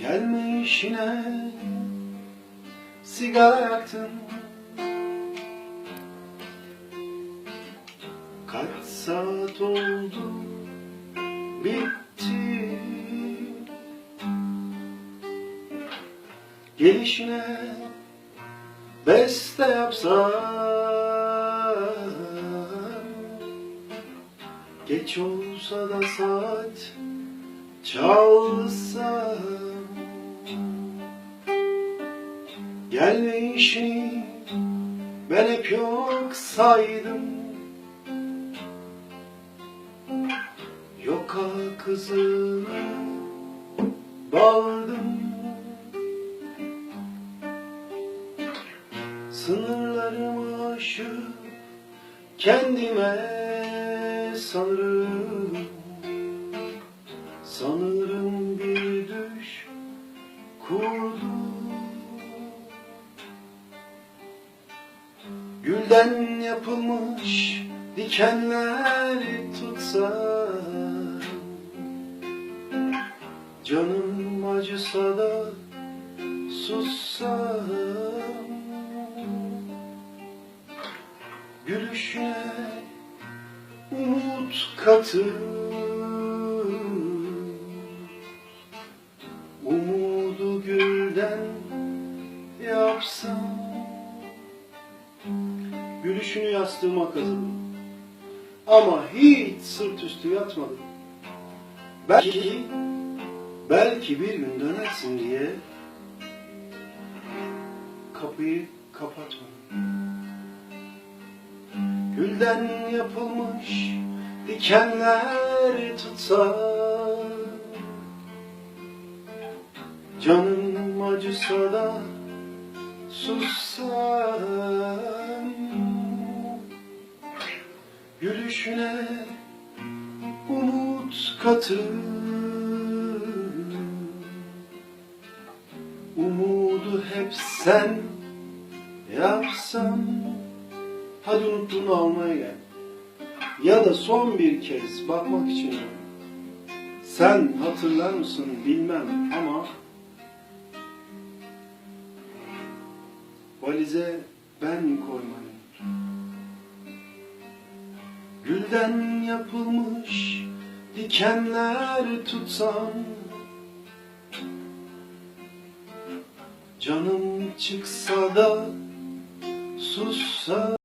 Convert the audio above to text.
Gelme işine Sigara yaktın. Kaç saat oldu? Bitti. Gelişine Beste yapsam Geç olsa da saat Çalsa Gelme işini Ben hep yok saydım. Yoka kızını Bağladım. Sınırlarımı aşıp kendime Sanırım Gülden yapılmış dikenler tutsa Canım acısa da sussam Gülüşüne umut katır Gülüşünü yastığıma kazıdım. Ama hiç sırt üstü yatmadım. Belki Belki bir gün dönersin diye Kapıyı kapatmadım. Gülden yapılmış dikenler tutsa Canım acısa da sussam Gülüşüne umut katır Umudu hep sen yapsam Hadi unuttuğunu almaya gel. Ya da son bir kez bakmak için. Sen hatırlar mısın bilmem ama valize ben koymayı Gülden yapılmış dikenler tutsam Canım çıksa da sussam